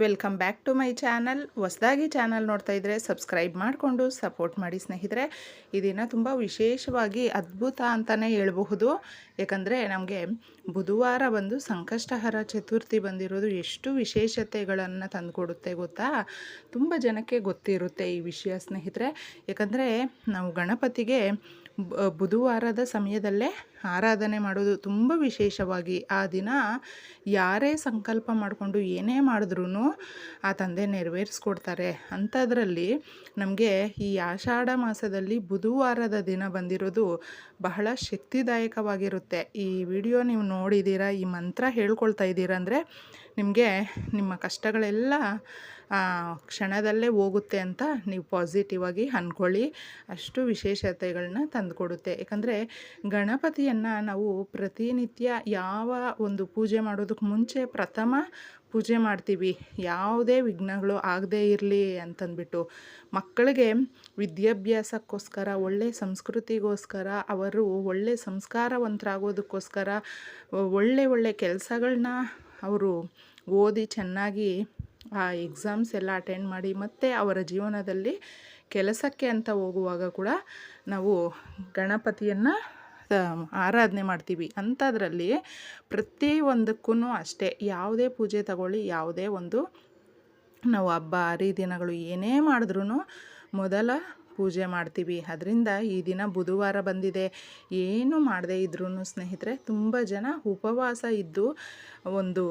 Welcome back to my channel ಹೊಸದಾಗಿ channel ನೋಡ್ತಾ ಇದ್ದರೆ ಸಬ್ಸ್ಕ್ರೈಬ್ ಮಾಡಿಕೊಂಡು ಸಪೋರ್ಟ್ ಮಾಡಿ ಸ್ನೇಹಿತರೆ. ಈ ದಿನ ತುಂಬ ವಿಶೇಷವಾಗಿ ಅದ್ಭುತ ಅಂತಲೇ ಹೇಳಬಹುದು. ಯಾಕಂದರೆ ನಮಗೆ ಬುಧವಾರ ಬಂದು ಸಂಕಷ್ಟಹರ ಚತುರ್ಥಿ ಬಂದಿರೋದು ಎಷ್ಟು ವಿಶೇಷತೆಗಳನ್ನು ತಂದುಕೊಡುತ್ತೆ ಗೊತ್ತಾ? ತುಂಬ ಜನಕ್ಕೆ ಗೊತ್ತಿರುತ್ತೆ ಈ ವಿಷಯ ಸ್ನೇಹಿತರೆ. ಯಾಕಂದರೆ ನಾವು ಗಣಪತಿಗೆ ಬುಧವಾರದ ಸಮಯದಲ್ಲೇ ಆರಾಧನೆ ಮಾಡೋದು ತುಂಬ ವಿಶೇಷವಾಗಿ ಆ ದಿನ ಯಾರೇ ಸಂಕಲ್ಪ ಮಾಡಿಕೊಂಡು ಏನೇ ಮಾಡಿದ್ರೂ ಆ ತಂದೆ ನೆರವೇರಿಸ್ಕೊಡ್ತಾರೆ. ಅಂಥದ್ರಲ್ಲಿ ನಮಗೆ ಈ ಆಷಾಢ ಮಾಸದಲ್ಲಿ ಬುಧವಾರದ ದಿನ ಬಂದಿರೋದು ಬಹಳ ಶಕ್ತಿದಾಯಕವಾಗಿರುತ್ತೆ. ಈ ವಿಡಿಯೋ ನೀವು ನೋಡಿದ್ದೀರಾ, ಈ ಮಂತ್ರ ಹೇಳ್ಕೊಳ್ತಾ ಇದ್ದೀರಾ ಅಂದರೆ ನಿಮಗೆ ನಿಮ್ಮ ಕಷ್ಟಗಳೆಲ್ಲ ಕ್ಷಣದಲ್ಲೇ ಹೋಗುತ್ತೆ ಅಂತ ನೀವು ಪಾಸಿಟಿವ್ ಆಗಿ ಅಂದ್ಕೊಳ್ಳಿ ಅಷ್ಟು ವಿಶೇಷತೆಗಳನ್ನ ತಂದುಕೊಡುತ್ತೆ. ಯಾಕಂದರೆ ಗಣಪತಿಯನ್ನು ನಾವು ಪ್ರತಿನಿತ್ಯ ಯಾವ ಒಂದು ಪೂಜೆ ಮಾಡೋದಕ್ಕೆ ಮುಂಚೆ ಪ್ರಥಮ ಪೂಜೆ ಮಾಡ್ತೀವಿ. ಯಾವುದೇ ವಿಘ್ನಗಳು ಆಗದೇ ಇರಲಿ ಅಂತಂದ್ಬಿಟ್ಟು. ಮಕ್ಕಳಿಗೆ ವಿದ್ಯಾಭ್ಯಾಸಕ್ಕೋಸ್ಕರ, ಒಳ್ಳೆ ಸಂಸ್ಕೃತಿಗೋಸ್ಕರ, ಅವರು ಒಳ್ಳೆ ಸಂಸ್ಕಾರವಂತರಾಗೋದಕ್ಕೋಸ್ಕರ ಒಳ್ಳೆ ಒಳ್ಳೆ ಕೆಲಸಗಳನ್ನ ಅವರು ಓದಿ ಚೆನ್ನಾಗಿ ಆ ಎಕ್ಸಾಮ್ಸ್ ಎಲ್ಲ ಅಟೆಂಡ್ ಮಾಡಿ ಮತ್ತು ಅವರ ಜೀವನದಲ್ಲಿ ಕೆಲಸಕ್ಕೆ ಅಂತ ಹೋಗುವಾಗ ಕೂಡ ನಾವು ಗಣಪತಿಯನ್ನು ಆರಾಧನೆ ಮಾಡ್ತೀವಿ. ಅಂಥದ್ರಲ್ಲಿ ಪ್ರತಿಯೊಂದಕ್ಕೂ ಅಷ್ಟೇ. ಯಾವುದೇ ಪೂಜೆ ತಗೊಳ್ಳಿ, ಯಾವುದೇ ಒಂದು ನಾವು ಹಬ್ಬ ಹರಿದಿನಗಳು ಏನೇ ಮಾಡಿದ್ರೂ ಮೊದಲ ಪೂಜೆ ಮಾಡ್ತೀವಿ. ಅದರಿಂದ ಈ ದಿನ ಬುಧವಾರ ಬಂದಿದೆ. ಏನು ಮಾಡದೇ ಇದ್ರೂ ಸ್ನೇಹಿತರೆ, ತುಂಬ ಜನ ಉಪವಾಸ ಇದ್ದು ಒಂದು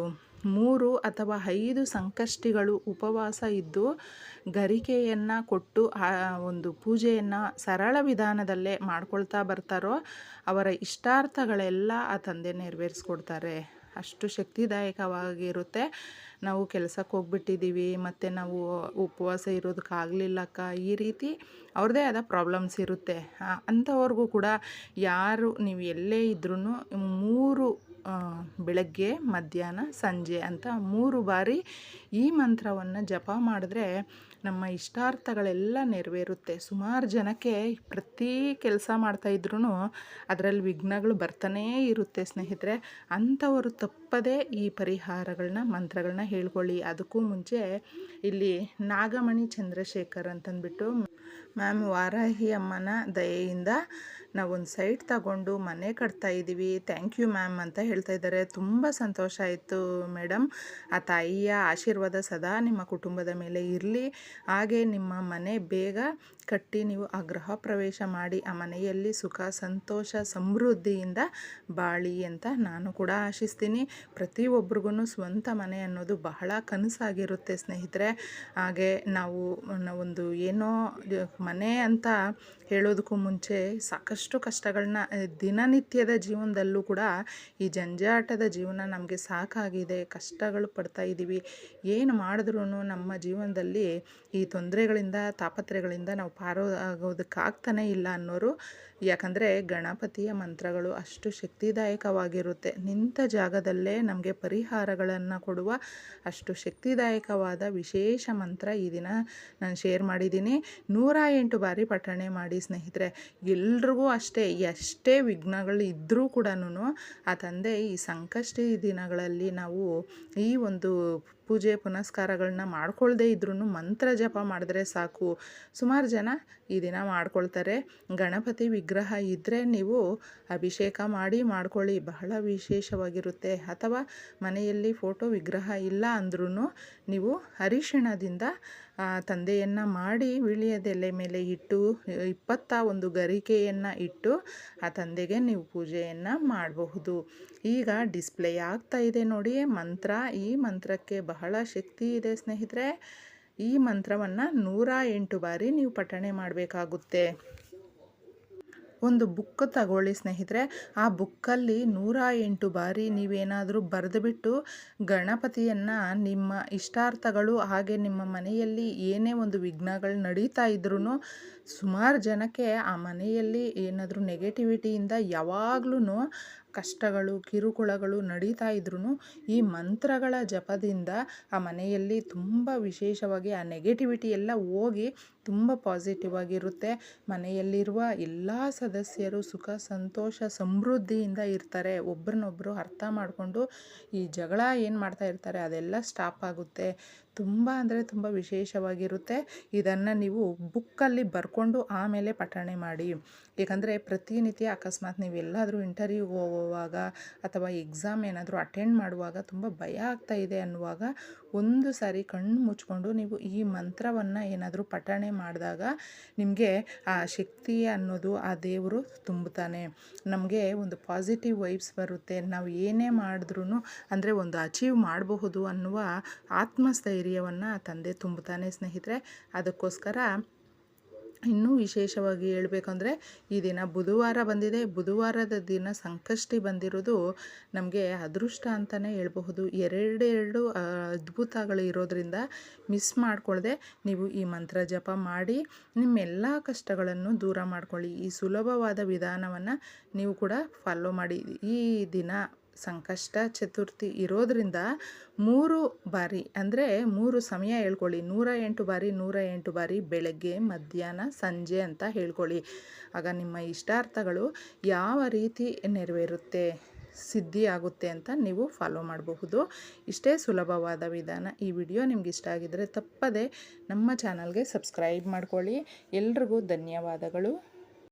ಮೂರು ಅಥವಾ ಐದು ಸಂಕಷ್ಟಿಗಳು ಉಪವಾಸ ಇದ್ದು ಗರಿಕೆಯನ್ನು ಕೊಟ್ಟು, ಆ, ಒಂದು ಪೂಜೆಯನ್ನು ಸರಳ ವಿಧಾನದಲ್ಲೇ ಮಾಡ್ಕೊಳ್ತಾ ಬರ್ತಾರೋ ಅವರ ಇಷ್ಟಾರ್ಥಗಳೆಲ್ಲ ಆ ತಂದೆ ನೆರವೇರಿಸ್ಕೊಡ್ತಾರೆ. ಅಷ್ಟು ಶಕ್ತಿದಾಯಕವಾಗಿರುತ್ತೆ. ನಾವು ಕೆಲಸಕ್ಕೆ ಹೋಗ್ಬಿಟ್ಟಿದ್ದೀವಿ, ಮತ್ತು ನಾವು ಉಪವಾಸ ಇರೋದಕ್ಕಾಗಲಿಲ್ಲಕ್ಕ ಈ ರೀತಿ ಅವ್ರದ್ದೇ ಆದ ಪ್ರಾಬ್ಲಮ್ಸ್ ಇರುತ್ತೆ. ಅಂಥವ್ರಿಗೂ ಕೂಡ ಯಾರು ನೀವು ಎಲ್ಲೇ ಇದ್ರೂ ಮೂರು ಬೆಳಗ್ಗೆ, ಮಧ್ಯಾಹ್ನ, ಸಂಜೆ ಅಂತ ಮೂರು ಬಾರಿ ಈ ಮಂತ್ರವನ್ನು ಜಪ ಮಾಡಿದ್ರೆ ನಮ್ಮ ಇಷ್ಟಾರ್ಥಗಳೆಲ್ಲ ನೆರವೇರುತ್ತೆ. ಸುಮಾರು ಜನಕ್ಕೆ ಪ್ರತಿ ಕೆಲಸ ಮಾಡ್ತಾಯಿದ್ರು ಅದರಲ್ಲಿ ವಿಘ್ನಗಳು ಬರ್ತಾನೇ ಇರುತ್ತೆ ಸ್ನೇಹಿತರೆ. ಅಂಥವರು ತಪ್ಪದೇ ಈ ಪರಿಹಾರಗಳನ್ನ ಮಂತ್ರಗಳನ್ನ ಹೇಳ್ಕೊಳ್ಳಿ. ಅದಕ್ಕೂ ಮುಂಚೆ ಇಲ್ಲಿ ನಾಗಮಣಿ ಚಂದ್ರಶೇಖರ್ ಅಂತಂದ್ಬಿಟ್ಟು, ಮ್ಯಾಮ್, ವಾರಾಹಿ ಅಮ್ಮನ ದಯೆಯಿಂದ ನಾವೊಂದು ಸೈಟ್ ತಗೊಂಡು ಮನೆ ಕಟ್ತಾ ಇದ್ದೀವಿ ಥ್ಯಾಂಕ್ ಯು ಮ್ಯಾಮ್ ಅಂತ ಹೇಳ್ತಾ ಇದ್ದಾರೆ. ತುಂಬ ಸಂತೋಷ ಆಯಿತು ಮೇಡಮ್. ಆ ತಾಯಿಯ ಆಶೀರ್ವಾದ ಸದಾ ನಿಮ್ಮ ಕುಟುಂಬದ ಮೇಲೆ ಇರಲಿ. ಹಾಗೆ ನಿಮ್ಮ ಮನೆ ಬೇಗ ಕಟ್ಟಿ ನೀವು ಆ ಗೃಹ ಪ್ರವೇಶ ಮಾಡಿ, ಆ ಮನೆಯಲ್ಲಿ ಸುಖ, ಸಂತೋಷ, ಸಮೃದ್ಧಿಯಿಂದ ಬಾಳಿ ಅಂತ ನಾನು ಕೂಡ ಆಶಿಸ್ತೀನಿ. ಪ್ರತಿಯೊಬ್ಬರಿಗೂ ಸ್ವಂತ ಮನೆ ಅನ್ನೋದು ಬಹಳ ಕನಸಾಗಿರುತ್ತೆ ಸ್ನೇಹಿತರೆ. ಹಾಗೆ ನಾವು ಒಂದು ಏನೋ ಮನೆ ಅಂತ ಹೇಳೋದಕ್ಕೂ ಮುಂಚೆ ಸಾಕಷ್ಟು ಕಷ್ಟಗಳನ್ನ, ದಿನನಿತ್ಯದ ಜೀವನದಲ್ಲೂ ಕೂಡ ಈ ಜಂಜಾಟದ ಜೀವನ ನಮಗೆ ಸಾಕಾಗಿದೆ, ಕಷ್ಟಗಳು ಪಡ್ತಾ ಇದ್ದೀವಿ ಏನು ಮಾಡಿದ್ರೂ ನಮ್ಮ ಜೀವನದಲ್ಲಿ ಈ ತೊಂದರೆಗಳಿಂದ ತಾಪತ್ರೆಗಳಿಂದ ನಾವು ಪಾರೋ ಆಗೋದಕ್ಕಾಗ್ತಾನೇ ಇಲ್ಲ ಅನ್ನೋರು. ಯಾಕಂದರೆ ಗಣಪತಿಯ ಮಂತ್ರಗಳು ಅಷ್ಟು ಶಕ್ತಿದಾಯಕವಾಗಿರುತ್ತೆ. ನಿಂತ ಜಾಗದಲ್ಲೇ ನಮಗೆ ಪರಿಹಾರಗಳನ್ನು ಕೊಡುವ ಅಷ್ಟು ಶಕ್ತಿದಾಯಕವಾದ ವಿಶೇಷ ಮಂತ್ರ ಈ ದಿನ ನಾನು ಶೇರ್ ಮಾಡಿದ್ದೀನಿ. ನೂರ ಎಂಟು ಬಾರಿ ಪಠಣೆ ಮಾಡಿ ಸ್ನೇಹಿತರೆ, ಎಲ್ರಿಗೂ ಅಷ್ಟೇ, ಎಷ್ಟೇ ವಿಘ್ನಗಳು ಇದ್ದರೂ ಕೂಡ ಆ ತಂದೆ ಈ ಸಂಕಷ್ಟ ದಿನಗಳಲ್ಲಿ ನಾವು ಈ ಒಂದು ಪೂಜೆ ಪುನಸ್ಕಾರಗಳನ್ನ ಮಾಡ್ಕೊಳ್ದೇ ಇದ್ರೂ ಮಂತ್ರ ಜಪ ಮಾಡಿದ್ರೆ ಸಾಕು. ಸುಮಾರು ಜನ ಈ ದಿನ ಮಾಡ್ಕೊಳ್ತಾರೆ. ಗಣಪತಿ ವಿಗ್ರಹ ಇದ್ದರೆ ನೀವು ಅಭಿಷೇಕ ಮಾಡಿ ಮಾಡ್ಕೊಳ್ಳಿ. ಬಹಳ ವಿಶೇಷವಾಗಿರುತ್ತೆ. ಅಥವಾ ಮನೆಯಲ್ಲಿ ಫೋಟೋ ವಿಗ್ರಹ ಇಲ್ಲ ಅಂದ್ರೂ ನೀವು ಅರಿಶಿಣದಿಂದ ತಂದೆಯನ್ನು ಮಾಡಿ ವಿಳಿಯದೆಲೆ ಮೇಲೆ ಇಟ್ಟು, ಇಪ್ಪತ್ತ ಒಂದು ಗರಿಕೆಯನ್ನು ಇಟ್ಟು ಆ ತಂದೆಗೆ ನೀವು ಪೂಜೆಯನ್ನು ಮಾಡಬಹುದು. ಈಗ ಡಿಸ್ಪ್ಲೇ ಆಗ್ತಾ ಇದೆ ನೋಡಿ. ಮಂತ್ರ ಈ ಮಂತ್ರಕ್ಕೆ ಬಹಳ ಶಕ್ತಿ ಇದೆ ಸ್ನೇಹಿತರೆ. ಈ ಮಂತ್ರವನ್ನು ನೂರ ಎಂಟು ಬಾರಿ ನೀವು ಪಠಣೆ ಮಾಡಬೇಕಾಗುತ್ತೆ. ಒಂದು ಬುಕ್ ತಗೊಳ್ಳಿ ಸ್ನೇಹಿತರೆ. ಆ ಬುಕ್ಕಲ್ಲಿ ನೂರ ಎಂಟು ಬಾರಿ ನೀವೇನಾದರೂ ಬರೆದುಬಿಟ್ಟು ಗಣಪತಿಯನ್ನು ನಿಮ್ಮ ಇಷ್ಟಾರ್ಥಗಳು ಹಾಗೆ ನಿಮ್ಮ ಮನೆಯಲ್ಲಿ ಏನೇ ಒಂದು ವಿಘ್ನಗಳು ನಡೀತಾ ಇದ್ರೂ ಸುಮಾರು ಜನಕ್ಕೆ ಆ ಮನೆಯಲ್ಲಿ ಏನಾದರೂ ನೆಗೆಟಿವಿಟಿಯಿಂದ ಯಾವಾಗ್ಲೂ ಕಷ್ಟಗಳು, ಕಿರುಕುಳಗಳು ನಡೀತಾ ಇದ್ರೂ ಈ ಮಂತ್ರಗಳ ಜಪದಿಂದ ಆ ಮನೆಯಲ್ಲಿ ತುಂಬ ವಿಶೇಷವಾಗಿ ಆ ನೆಗೆಟಿವಿಟಿ ಎಲ್ಲ ಹೋಗಿ ತುಂಬ ಪಾಸಿಟಿವ್ ಆಗಿರುತ್ತೆ. ಮನೆಯಲ್ಲಿರುವ ಎಲ್ಲ ಸದಸ್ಯರು ಸುಖ, ಸಂತೋಷ, ಸಮೃದ್ಧಿಯಿಂದ ಇರ್ತಾರೆ. ಒಬ್ರನ್ನೊಬ್ಬರು ಅರ್ಥ ಮಾಡಿಕೊಂಡು ಈ ಜಗಳ ಏನು ಮಾಡ್ತಾ ಇರ್ತಾರೆ ಅದೆಲ್ಲ ಸ್ಟಾಪ್ ಆಗುತ್ತೆ. ತುಂಬ ಅಂದರೆ ತುಂಬ ವಿಶೇಷವಾಗಿರುತ್ತೆ. ಇದನ್ನು ನೀವು ಬುಕ್ಕಲ್ಲಿ ಬರ್ಕೊಂಡು ಆಮೇಲೆ ಪಠಣೆ ಮಾಡಿ. ಏಕೆಂದರೆ ಪ್ರತಿನಿತ್ಯ ಅಕಸ್ಮಾತ್ ನೀವು ಎಲ್ಲಾದರೂ ಇಂಟರ್ವ್ಯೂಗೆ ಹೋಗುವಾಗ ಅಥವಾ ಎಕ್ಸಾಮ್ ಏನಾದರೂ ಅಟೆಂಡ್ ಮಾಡುವಾಗ ತುಂಬ ಭಯ ಆಗ್ತಾ ಇದೆ ಅನ್ನುವಾಗ ಒಂದು ಸಾರಿ ಕಣ್ಣು ಮುಚ್ಕೊಂಡು ನೀವು ಈ ಮಂತ್ರವನ್ನು ಏನಾದರೂ ಪಠಣೆ ಮಾಡಿದಾಗ ನಿಮಗೆ ಆ ಶಕ್ತಿ ಅನ್ನೋದು ಆ ದೇವರು ತುಂಬುತ್ತಾನೆ. ನಮಗೆ ಒಂದು ಪಾಸಿಟಿವ್ ವೈಬ್ಸ್ ಬರುತ್ತೆ. ನಾವು ಏನೇ ಮಾಡಿದ್ರೂ ಅಂದರೆ ಒಂದು ಅಚೀವ್ ಮಾಡಬಹುದು ಅನ್ನುವ ಆತ್ಮಸ್ಥೈರ್ಯವನ್ನು ತಂದೆ ತುಂಬುತ್ತಾನೆ ಸ್ನೇಹಿತರೆ. ಅದಕ್ಕೋಸ್ಕರ ಇನ್ನೂ ವಿಶೇಷವಾಗಿ ಹೇಳಬೇಕಂದ್ರೆ, ಈ ದಿನ ಬುಧವಾರ ಬಂದಿದೆ. ಬುಧವಾರದ ದಿನ ಸಂಕಷ್ಟಿ ಬಂದಿರೋದು ನಮಗೆ ಅದೃಷ್ಟ ಅಂತಲೇ ಹೇಳ್ಬಹುದು. ಎರಡೆರಡು ಅದ್ಭುತಗಳು ಇರೋದ್ರಿಂದ ಮಿಸ್ ಮಾಡ್ಕೊಳ್ಳದೆ ನೀವು ಈ ಮಂತ್ರ ಜಪ ಮಾಡಿ, ನಿಮ್ಮೆಲ್ಲ ಕಷ್ಟಗಳನ್ನು ದೂರ ಮಾಡ್ಕೊಳ್ಳಿ. ಈ ಸುಲಭವಾದ ವಿಧಾನವನ್ನು ನೀವು ಕೂಡ ಫಾಲೋ ಮಾಡಿ. ಈ ದಿನ ಸಂಕಷ್ಟ ಚತುರ್ಥಿ ಇರೋದರಿಂದ ಮೂರು ಬಾರಿ, ಅಂದರೆ ಮೂರು ಸಮಯ ಹೇಳ್ಕೊಳ್ಳಿ. ನೂರ ಎಂಟು ಬಾರಿ, ನೂರ ಎಂಟು ಬಾರಿ ಬೆಳಗ್ಗೆ, ಮಧ್ಯಾಹ್ನ, ಸಂಜೆ ಅಂತ ಹೇಳ್ಕೊಳ್ಳಿ. ಆಗ ನಿಮ್ಮ ಇಷ್ಟಾರ್ಥಗಳು ಯಾವ ರೀತಿ ನೆರವೇರುತ್ತೆ ಸಿದ್ಧಿ ಆಗುತ್ತೆ ಅಂತ ನೀವು ಫಾಲೋ ಮಾಡಬಹುದು. ಇಷ್ಟೇ ಸುಲಭವಾದ ವಿಧಾನ. ಈ ವಿಡಿಯೋ ನಿಮ್ಗೆ ಇಷ್ಟ ಆಗಿದ್ದರೆ ತಪ್ಪದೆ ನಮ್ಮ ಚಾನಲ್ಗೆ ಸಬ್ಸ್ಕ್ರೈಬ್ ಮಾಡ್ಕೊಳ್ಳಿ. ಎಲ್ರಿಗೂ ಧನ್ಯವಾದಗಳು.